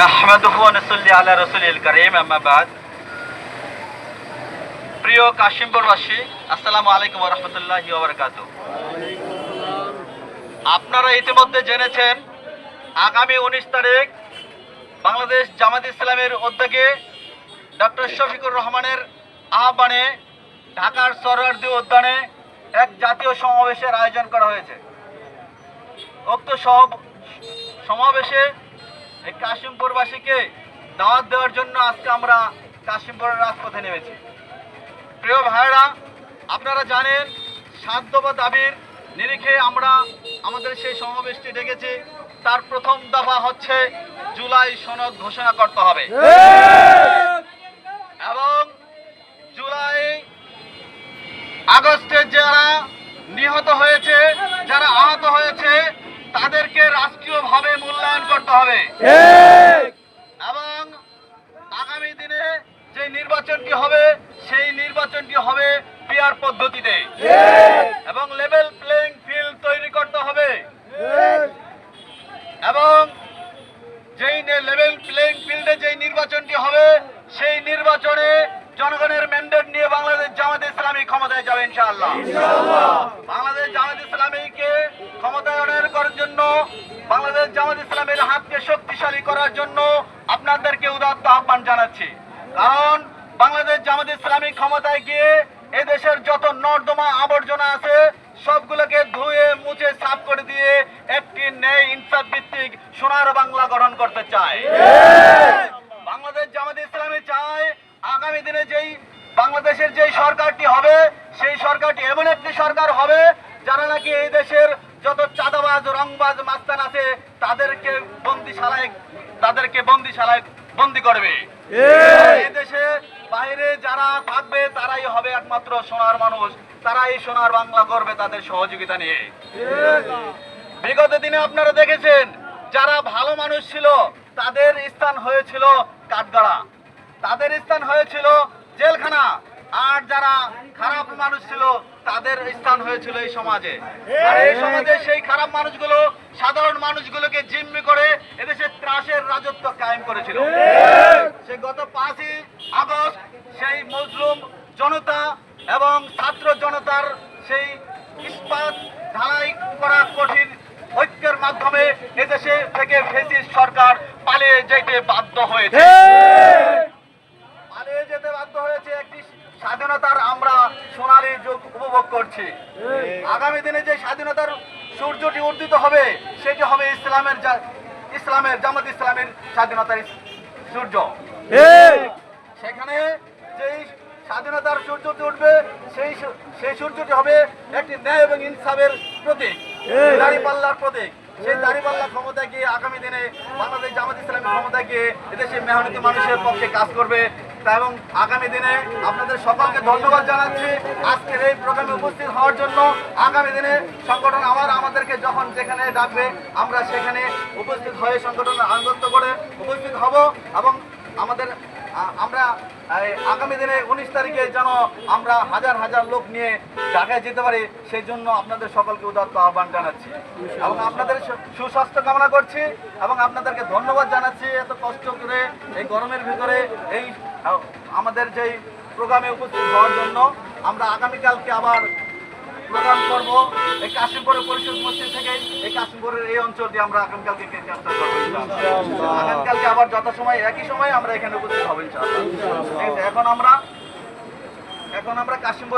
নাহমাদুহু নুসাল্লি আলা রাসূলিল কারীম, আম্মা বাদ। প্রিয় কাশিমপুরবাসী আসসালামু আলাইকুম রাহমাতুল্লাহি ওয়া বারাকাতুহু। আপনারা ইতিমধ্যে জেনেছেন, আগামী উনিশ তারিখ বাংলাদেশ জামাত ইসলামের উদ্যোগে ডক্টর শফিকুর রহমানের আহ্বানে ঢাকার সরওয়ার্দী উদ্যানে এক জাতীয় সমাবেশের আয়োজন করা হয়েছে। উক্ত সমাবেশে এই কাশিমপুরবাসীকে দাওয়াত দেওয়ার জন্য আজকে আমরা কাশিমপুরের রাজপথে নেমেছি। প্রিয় ভাইরা আপনারা জানেন সাধ্য বা দাবির নিরিখে আমরা আমাদের সেই সমাবেশটি ডেকেছি। তার প্রথম দফা হচ্ছে জুলাই সনদ ঘোষণা করতে হবে। এবং জুলাই আগস্টে যারা নিহত হয়েছে, যারা আহত হয়েছে তাদেরকে রাষ্ট্রীয়ভাবে মূল্যায়ন করতে হবে। এবং আগামী দিনে যে নির্বাচনটি হবে সেই নির্বাচনটি হবে পিয়ার পদ্ধতিতে। এবং লেভেল প্লেইং ফিল্ড তৈরি করতে হবে। এবং যেই লেভেল প্লেইং ফিল্ডে যেই নির্বাচনটি হবে সেই নির্বাচনে জনগণের ম্যান্ডেট নিয়ে বাংলাদেশ জামাত ইসলামী ক্ষমতায় যাবে ইনশাআল্লাহ। বাংলাদেশ জামাত ইসলামের হাতকে শক্তিশালী করার জন্য আপনাদেরকে উদাত্ত আহ্বান জানাচ্ছি। কারণ বাংলাদেশ জামাত ইসলামী ক্ষমতায় গিয়ে এদেশের যত নর্দমা আবর্জনা আছে, সবগুলোকে ধুয়ে, মুছে, সাফ করে দিয়ে একটি ন্যায় ইনসাফ ভিত্তিক সোনার বাংলা গঠন করতে চায়। বাংলাদেশ জামাত ইসলামী চায় আগামী দিনে যেই বাংলাদেশের যেই সরকারটি হবে, সেই সরকারটি এমন একটি সরকার হবে যারা নাকি এই দেশের যত চাঁদাবাজ রংবাজ মাস্তান আছে তাদেরকে বন্দিশালায় তাদেরকে বন্দিশালায় বন্দি করবে। দেশে বাইরে যারা থাকবে তারাই হবে একমাত্র সোনার মানুষ। তারাই সোনার বাংলা করবে তাদের সহযোগিতা নিয়ে। বিগত দিনে আপনারা দেখেছেন যারা ভালো মানুষ ছিল তাদের স্থান হয়েছিল কাঠগড়া। তাদের স্থান হয়েছিল জেলখানা। আর যারা খারাপ মানুষ ছিল, তাদের স্থান হয়েছিল এই সমাজে। আর এই সমাজে সেই খারাপ মানুষগুলো, সাধারণ মানুষগুলোকে জিম্মি করে এদেশে ত্রাসের রাজত্ব কায়েম করেছিল। সে গত পাঁচই আগস্ট সেই মজলুম জনতা এবং ছাত্র জনতার সেই ইস্পাত ধারাই করা কঠিন ঐক্যের মাধ্যমে এদেশে থেকে ফেসিস্ট সরকার পালিয়ে যেতে বাধ্য হয়েছে পালিয়ে যেতে বাধ্য হয়েছে একটি স্বাধীনতার আমরা সোনালী যুগ উপভোগ করছি। আগামী দিনে যে স্বাধীনতার সূর্যটি উদ্দিত হবে সেটি হবে ইসলামের ইসলামের জামাত ইসলামের স্বাধীনতার সূর্য। সেখানে যেই স্বাধীনতার সূর্যটি উঠবে সেই সেই সূর্যটি হবে একটি ন্যায় এবং ইনসাফের প্রতীক। দাঁড়িপাল্লার প্রতীক। সেই দাঁড়িপাল্লা ক্ষমতা গিয়ে আগামী দিনে বাংলাদেশ জামাত ইসলামী ক্ষমতায় গিয়ে এদেশের মেহনতি মানুষের পক্ষে কাজ করবে। এবং আগামী দিনে আপনাদের সকলকে ধন্যবাদ জানাচ্ছি। আজকের এই প্রোগ্রামে উপস্থিত হওয়ার জন্য আগামী দিনে সংগঠন আবার আমাদেরকে যখন যেখানে ডাকবে, আমরা সেখানে উপস্থিত হয়ে সংগঠনের আনুগত্য করে উপস্থিত হব এবং আমাদের আমরা আগামী দিনে উনিশ তারিখে যেন আমরা হাজার হাজার লোক নিয়ে ঢাকায় যেতে পারি, সেই জন্য আপনাদের সকলকে উদাত্ত আহ্বান জানাচ্ছি। এবং আপনাদের সুস্বাস্থ্য কামনা করছি এবং আপনাদেরকে ধন্যবাদ জানাচ্ছি। এত কষ্ট করে, এই গরমের ভিতরে, এই আমাদের যেই প্রোগ্রামে উপস্থিত হওয়ার জন্য আমরা আগামীকালকে আবার প্রোগ্রাম করব। এই কাশিমপুরের পরিষদ মসজিদ থেকে এই কাশিমপুরের এই অঞ্চল দিয়ে আমরা আগামীকালকে ক্যান্সার করব ইনশাআল্লাহ। আগামীকালকে আবার যথাসময় একই সময় আমরা এখানে উপস্থিত হবেন ইনশাআল্লাহ। এখন আমরা এখন আমরা কাশিমপুর